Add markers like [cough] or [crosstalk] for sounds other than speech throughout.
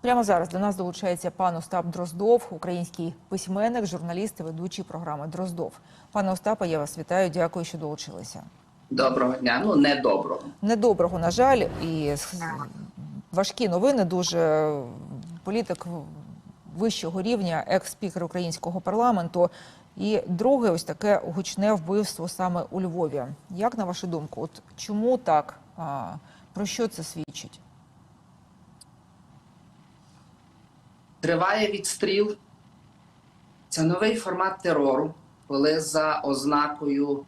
Прямо зараз до нас долучається пан Остап Дроздов, український письменник, журналіст і ведучий програми Дроздов. Пане Остапе, я вас вітаю. Дякую, що долучилися. Доброго дня. Ну не доброго. Недоброго, на жаль, і важкі новини. Дуже політик вищого рівня, екс-спікер українського парламенту. І друге, ось таке гучне вбивство саме у Львові. Як на вашу думку, от чому так? А, про що це свідчить? Триває відстріл. Це новий формат терору, коли за ознакою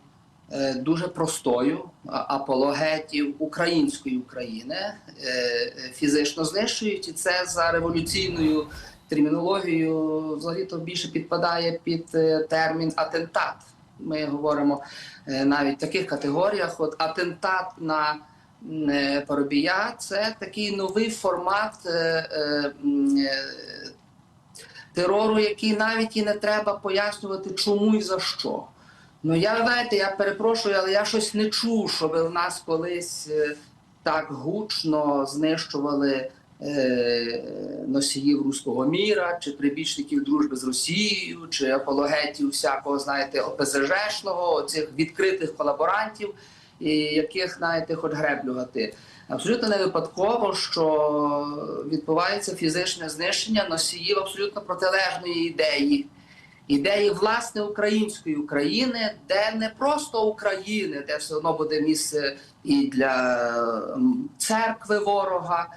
е, дуже простою апологетів української України е, е, фізично знищують, і це за революційною термінологією взагалі то більше підпадає під е, термін атентат. Ми говоримо е, навіть в таких категоріях. От атентат на Парубія це такий новий формат е, е, е, терору, який навіть і не треба пояснювати, чому і за що. Ну я знаєте, я перепрошую, але я щось не чув, щоб в нас колись так гучно знищували носіїв руського міра, чи прибічників дружби з Росією, чи апологетів всякого, знаєте, ОПЗЖшного, цих відкритих колаборантів, і яких, знаєте, хоч греблю гати. Абсолютно не випадково, що відбувається фізичне знищення носіїв абсолютно протилежної ідеї. Ідеї власне української України, де не просто України, де все одно буде місце і для церкви ворога,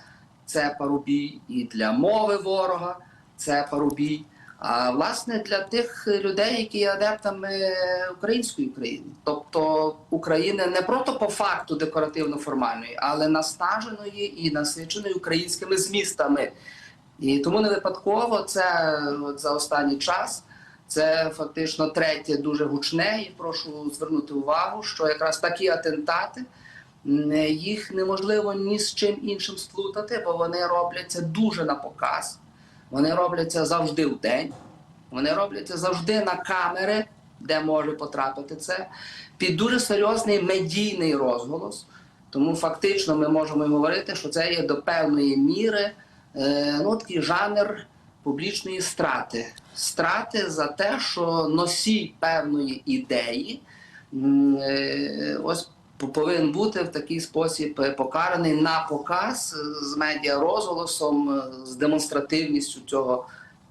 це парубій, і для мови ворога, це парубій. А власне для тих людей, які є адептами української України, тобто України не просто по факту декоративно-формальної, але наснаженої і насиченої українськими змістами. І тому не випадково це от за останній час. Це фактично третє дуже гучне, і прошу звернути увагу, що якраз такі атентати їх неможливо ні з чим іншим сплутати, бо вони робляться дуже на показ. Вони робляться завжди в день, вони робляться завжди на камери, де може потрапити це, під дуже серйозний медійний розголос. Тому фактично ми можемо говорити, що це є до певної міри е, ну, такий жанр публічної страти. Страти за те, що носій певної ідеї е, ось повинен бути в такий спосіб е, покараний на показ е, з медіа розголосом, е, з демонстративністю цього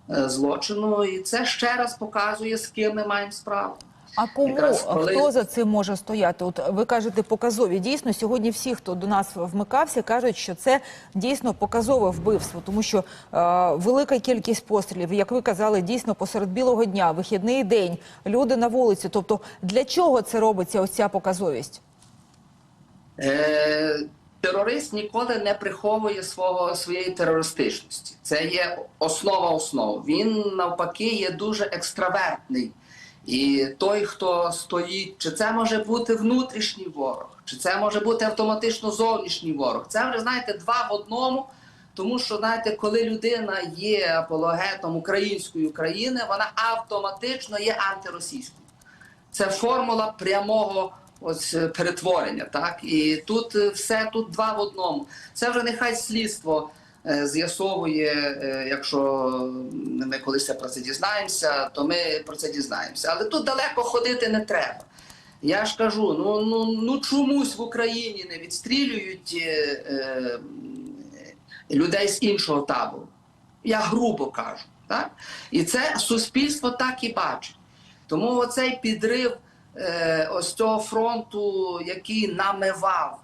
злочину. І це ще раз показує, з ким ми маємо справу. А кому Якраз коли- хто за цим може стояти? От ви кажете показові. Дійсно, сьогодні всі, хто до нас вмикався, кажуть, що це дійсно показове вбивство, тому що е, велика кількість пострілів, як ви казали, дійсно посеред білого дня, вихідний день, люди на вулиці. Тобто, для чого це робиться? Ось ця показовість? Е, терорист ніколи не приховує свого своєї терористичності. Це є основа основ. Він навпаки є дуже екстравертний. І той, хто стоїть, чи це може бути внутрішній ворог, чи це може бути автоматично зовнішній ворог. Це вже знаєте два в одному. Тому що знаєте, коли людина є апологетом української України, вона автоматично є антиросійською. Це формула прямого ось е, перетворення. Так і тут е, все тут два в одному. Це вже нехай слідство е, з'ясовує. Якщо ми колись про це дізнаємося, то ми про це дізнаємося. Але тут далеко ходити не треба. Я ж кажу: ну ну ну чомусь в Україні не відстрілюють е, е, людей з іншого табору. Я грубо кажу. Так? І це суспільство так і бачить. Тому оцей підрив ось цього фронту, який намивав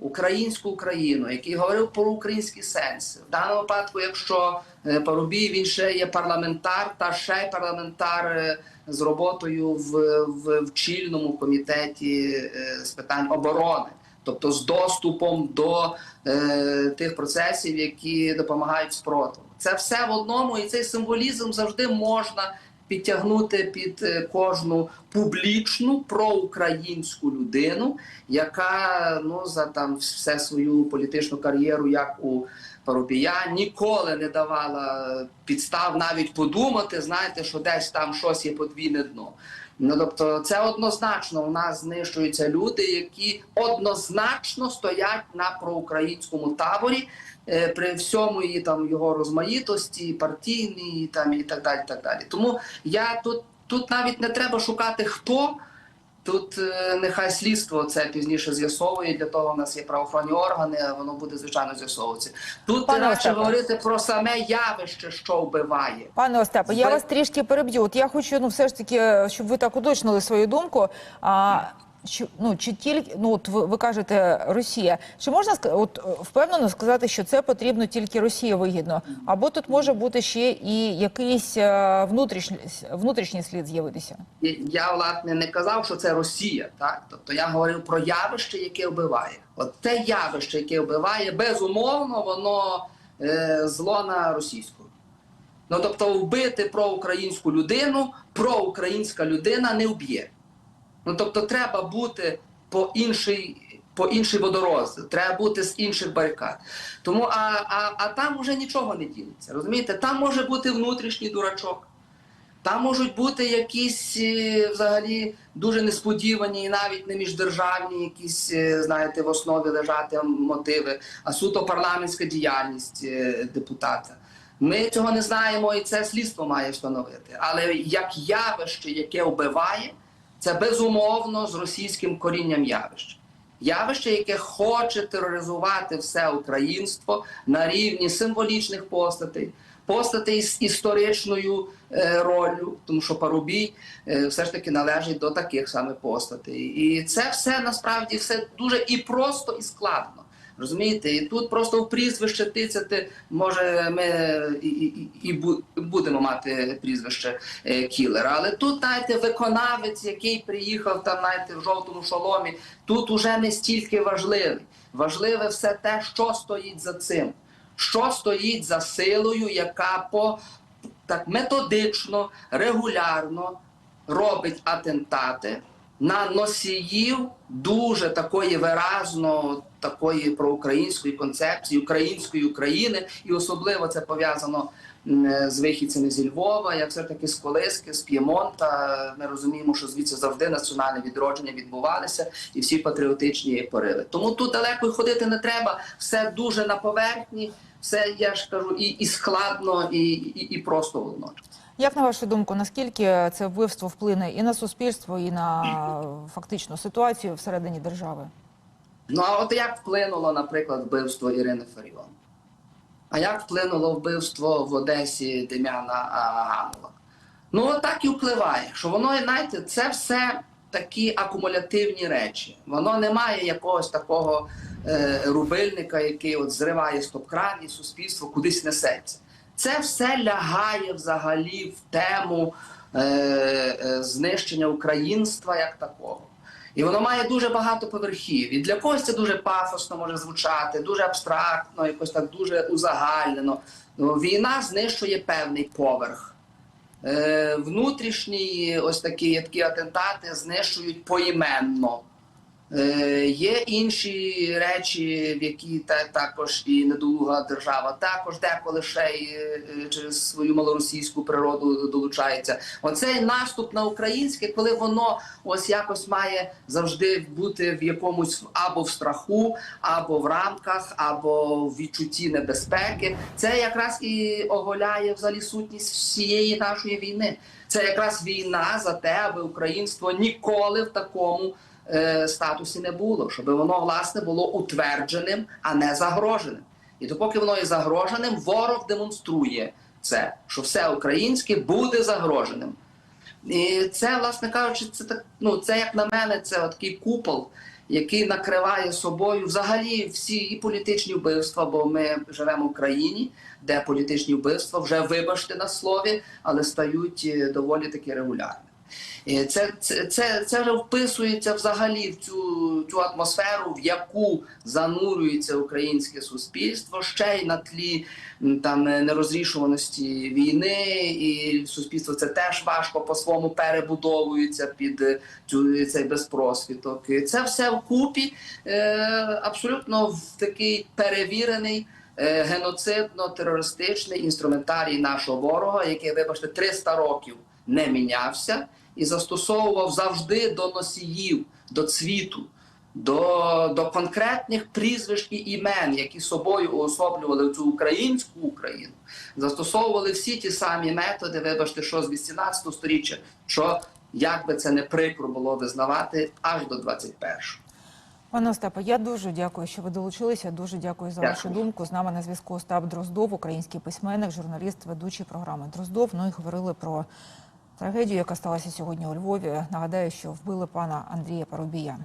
українську Україну, який говорив про українські сенси. В даному випадку, якщо е, Парубій, він ще є парламентар, та ще парламентар е, з роботою в, в, в чільному комітеті е, з питань оборони. Тобто з доступом до е, тих процесів, які допомагають спротиву. Це все в одному, і цей символізм завжди можна підтягнути під е, кожну публічну проукраїнську людину, яка ну за там все свою політичну кар'єру, як у Парубія, ніколи не давала підстав навіть подумати, знаєте, що десь там щось є подвійне дно. Ну тобто, це однозначно у нас знищуються люди, які однозначно стоять на проукраїнському таборі. е, при всьому її там його розмаїтості, партійній там і так далі. так далі. Тому я тут, тут навіть не треба шукати хто. Тут е, нехай слідство це пізніше з'ясовує. Для того в нас є правоохоронні органи, воно буде звичайно з'ясовуватися. Тут Пане радше Остапе. говорити про саме явище, що вбиває. Пане Остапе, я вас трішки переб'ю. От я хочу, ну, все ж таки, щоб ви так уточнили свою думку. А, чи, ну, чи тільки, ну, от ви, ви кажете Росія. Чи можна от, е, впевнено сказати, що це потрібно тільки Росії вигідно? Або тут може бути ще і якийсь е, внутрішній, внутрішній слід з'явитися? Я власне не казав, що це Росія, так тобто я говорив про явище, яке вбиває. От те явище, яке вбиває, безумовно, воно е, зло на російську. Ну тобто, вбити проукраїнську людину, проукраїнська людина не вб'є. Ну тобто, треба бути по інший. По інший водороз, треба бути з інших барикад. Тому а, а, а там вже нічого не ділиться. Розумієте, там може бути внутрішній дурачок. Там можуть бути якісь е, взагалі дуже несподівані і навіть не міждержавні, якісь, е, знаєте, в основі лежати мотиви, а суто парламентська діяльність е, депутата. Ми цього не знаємо, і це слідство має встановити. Але як явище, яке вбиває, це безумовно з російським корінням явище. Явище, яке хоче тероризувати все українство на рівні символічних постатей, постатей з історичною е, роллю, тому що Парубій е, все ж таки належить до таких саме постатей. І це все насправді все дуже і просто, і складно. Розумієте, і тут просто в прізвище тицяти, може, ми і, і, і будемо мати прізвище е, кілера. Але тут, знаєте, виконавець, який приїхав там, знаєте, в жовтому шоломі, тут уже не стільки важливий. Важливе все те, що стоїть за цим, що стоїть за силою, яка по так методично, регулярно робить атентати на носіїв дуже такої виразно такої проукраїнської концепції, української України, і особливо це пов'язано з вихідцями зі Львова, як все таки з Колиски, з П'ємонта. Ми розуміємо, що звідси завжди національне відродження відбувалися і всі патріотичні пориви. Тому тут далеко ходити не треба. Все дуже на поверхні, все я ж кажу, і, і складно, і, і, і просто водночас. Як на вашу думку, наскільки це вбивство вплине і на суспільство, і на [clears throat] фактично ситуацію всередині держави? Ну а от як вплинуло, наприклад, вбивство Ірини Фаріон? А як вплинуло вбивство в Одесі Дем'яна Ганова? Ну, от так і впливає, що воно, знаєте, це все такі акумулятивні речі. Воно не має якогось такого е, рубильника, який от зриває стоп-кран і суспільство кудись несеться. Це все лягає взагалі в тему е, е, знищення українства як такого. І воно має дуже багато поверхів. І для когось це дуже пафосно може звучати, дуже абстрактно, якось так дуже узагальнено. Ну, війна знищує певний поверх. Е, внутрішні ось такі, такі атентати знищують поіменно. Е, є інші речі, в які та, також і недолуга держава також деколи ще й е, через свою малоросійську природу долучається. Оцей наступ на українське, коли воно ось якось має завжди бути в якомусь або в страху, або в рамках, або в відчутті небезпеки. Це якраз і оголяє взагалі сутність всієї нашої війни. Це якраз війна за те, аби українство ніколи в такому статусі не було, щоб воно власне було утвердженим, а не загроженим. І допоки воно є загроженим, ворог демонструє це, що все українське буде загроженим. І це, власне кажучи, це так. Ну це як на мене, це такий купол, який накриває собою взагалі всі і політичні вбивства, бо ми живемо в країні, де політичні вбивства вже вибачте на слові, але стають е, доволі таки регулярними. І Це, це, це, вже вписується взагалі в цю, цю атмосферу, в яку занурюється українське суспільство ще й на тлі там е, нерозрішуваності війни, і суспільство це теж важко по своєму перебудовується під е, цю цей безпросвіток. Це все вкупі е, абсолютно в такий перевірений. е, Геноцидно-терористичний інструментарій нашого ворога, який, вибачте, 300 років не мінявся і застосовував завжди до носіїв, до цвіту, до, до конкретних прізвищ і імен, які собою уособлювали цю українську Україну, застосовували всі ті самі методи, вибачте, що з 18 сторіччя, що як би це не прикро було визнавати аж до 21-го. Пане Остапе, я дуже дякую, що ви долучилися. Дуже дякую за Дякую. вашу думку. З нами на зв'язку Остап Дроздов, український письменник, журналіст, ведучий програми Дроздов. Ну і говорили про трагедію, яка сталася сьогодні у Львові. Нагадаю, що вбили пана Андрія Парубія.